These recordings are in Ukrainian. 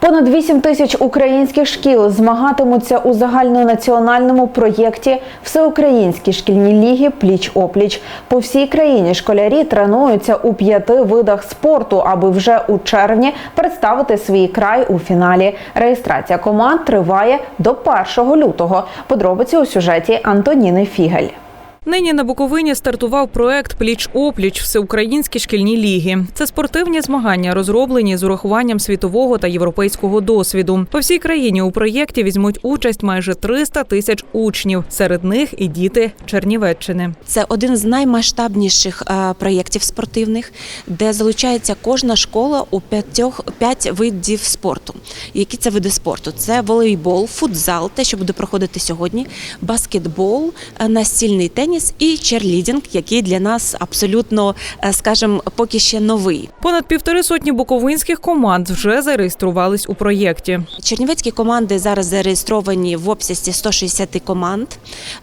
Понад 8 тисяч українських шкіл змагатимуться у загальнонаціональному проєкті Всеукраїнські шкільні ліги пліч-опліч. По всій країні школярі тренуються у п'яти видах спорту, аби вже у червні представити свій край у фіналі. Реєстрація команд триває до 1 лютого. Подробиці у сюжеті Антоніни Фігель. Нині на Буковині стартував проект Пліч-опліч Всеукраїнські шкільні ліги. Це спортивні змагання, розроблені з урахуванням світового та європейського досвіду. По всій країні у проєкті візьмуть участь майже 300 тисяч учнів. Серед них і діти Чернівеччини. Це один з наймасштабніших е, проєктів спортивних, де залучається кожна школа у п'ятьох п'ять видів спорту. Які це види спорту? Це волейбол, футзал, те, що буде проходити сьогодні, баскетбол, е, настільний теніс і черлідінг, який для нас абсолютно, е, скажімо, поки ще новий. Понад півтори сотні буковинських команд вже зареєструвались у проєкті. Чернівецькі команди зараз зареєстровані в обсязі 160 команд.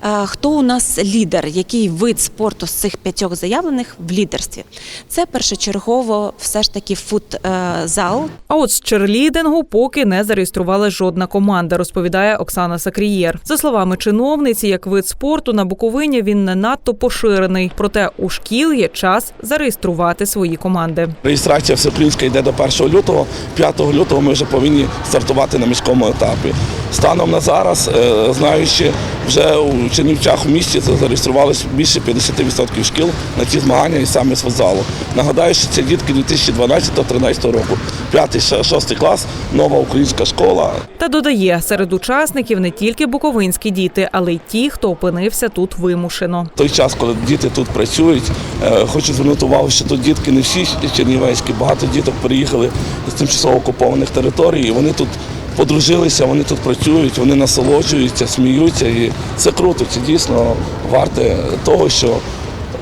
Е, Хто у нас лідер? Який вид спорту з цих п'ятьох заявлених в лідерстві? Це першочергово все ж таки футзал. А от з черлідингу поки не зареєструвала жодна команда, розповідає Оксана Сакрієр. За словами чиновниці, як вид спорту на Буковині він не надто поширений. Проте у шкіл є час зареєструвати свої команди. Реєстрація всеукраїнська йде до 1 лютого. 5 лютого ми вже повинні стартувати на міському етапі. Станом на зараз, е, знаючи, вже у Чернівчах у місті зареєструвалися більше 50% шкіл на ці змагання і саме з футзалу. Нагадаю, що це дітки 2012-2013 року. 5-6 клас, нова українська школа. Та додає, серед учасників не тільки буковинські діти, але й ті, хто опинився тут вимушено. Той час, коли діти тут працюють, е, хочу звернути увагу, що тут дітки не всі чернівецькі, багато діток приїхали з тимчасово окупованих територій, і вони тут подружилися, вони тут працюють, вони насолоджуються, сміються. І це круто, це дійсно варте того, що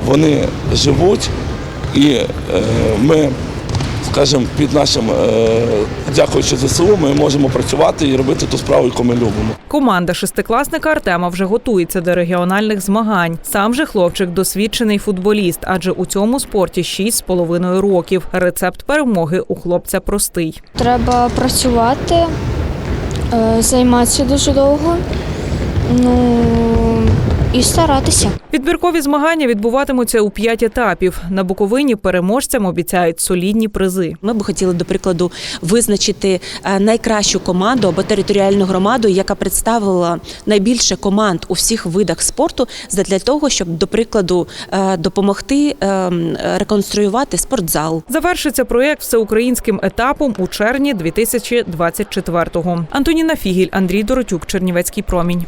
вони живуть, і е, ми, скажімо, під нашим, е, дякуючи ЗСУ, ми можемо працювати і робити ту справу, яку ми любимо. Команда шестикласника Артема вже готується до регіональних змагань. Сам же хлопчик досвідчений футболіст, адже у цьому спорті шість з половиною років. Рецепт перемоги у хлопця простий. Треба працювати, займатися дуже довго. Ну і старатися. Відбіркові змагання відбуватимуться у п'ять етапів. На Буковині переможцям обіцяють солідні призи. Ми б хотіли, до прикладу, визначити е, найкращу команду або територіальну громаду, яка представила найбільше команд у всіх видах спорту, для того, щоб, до прикладу, е, допомогти е, реконструювати спортзал. Завершиться проєкт всеукраїнським етапом у червні 2024-го. Антоніна Фігіль, Андрій Доротюк, Чернівецький промінь.